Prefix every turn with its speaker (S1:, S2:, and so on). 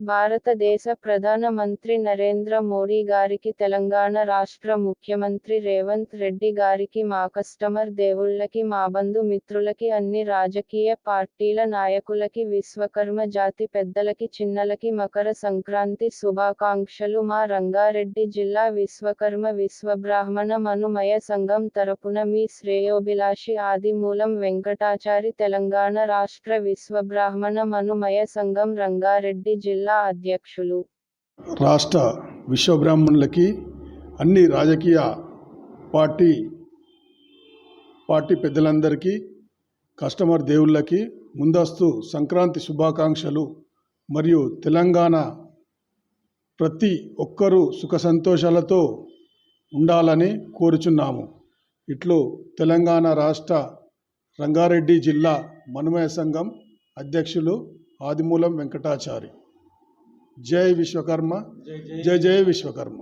S1: భారతదేశ ప్రధాన మంత్రి నరేంద్ర మోడీ గారికి తెలంగాణ రాష్ట్ర ముఖ్యమంత్రి రేవంత్ రెడ్డి గారికి మా కస్టమర్ దేవుళ్ళకి మా బంధు మిత్రులకి అన్ని రాజకీయ పార్టీల నాయకులకి విశ్వకర్మ జాతి పెద్దలకి చిన్నలకి మకర సంక్రాంతి శుభాకాంక్షలు. మా రంగారెడ్డి జిల్లా విశ్వకర్మ విశ్వబ్రాహ్మణ మనుమయ సంఘం తరపున మీ శ్రేయోభిలాషి ఆదిమూలం వెంకటాచారి తెలంగాణ రాష్ట్ర విశ్వబ్రాహ్మణ మనుమయ సంఘం రంగారెడ్డి జిల్లా అధ్యక్షులు.
S2: రాష్ట్ర విశ్వబ్రాహ్మణులకి అన్ని రాజకీయ పార్టీ పార్టీ పెద్దలందరికీ కస్టమర్ దేవుళ్ళకి ముందస్తు సంక్రాంతి శుభాకాంక్షలు మరియు తెలంగాణ ప్రతి ఒక్కరూ సుఖ సంతోషాలతో ఉండాలని కోరుచున్నాము. ఇట్లు తెలంగాణ రాష్ట్ర రంగారెడ్డి జిల్లా మనుమయ సంఘం అధ్యక్షులు ఆదిమూలం వెంకటాచారి. జై విశ్వకర్మ జై జై విశ్వకర్మ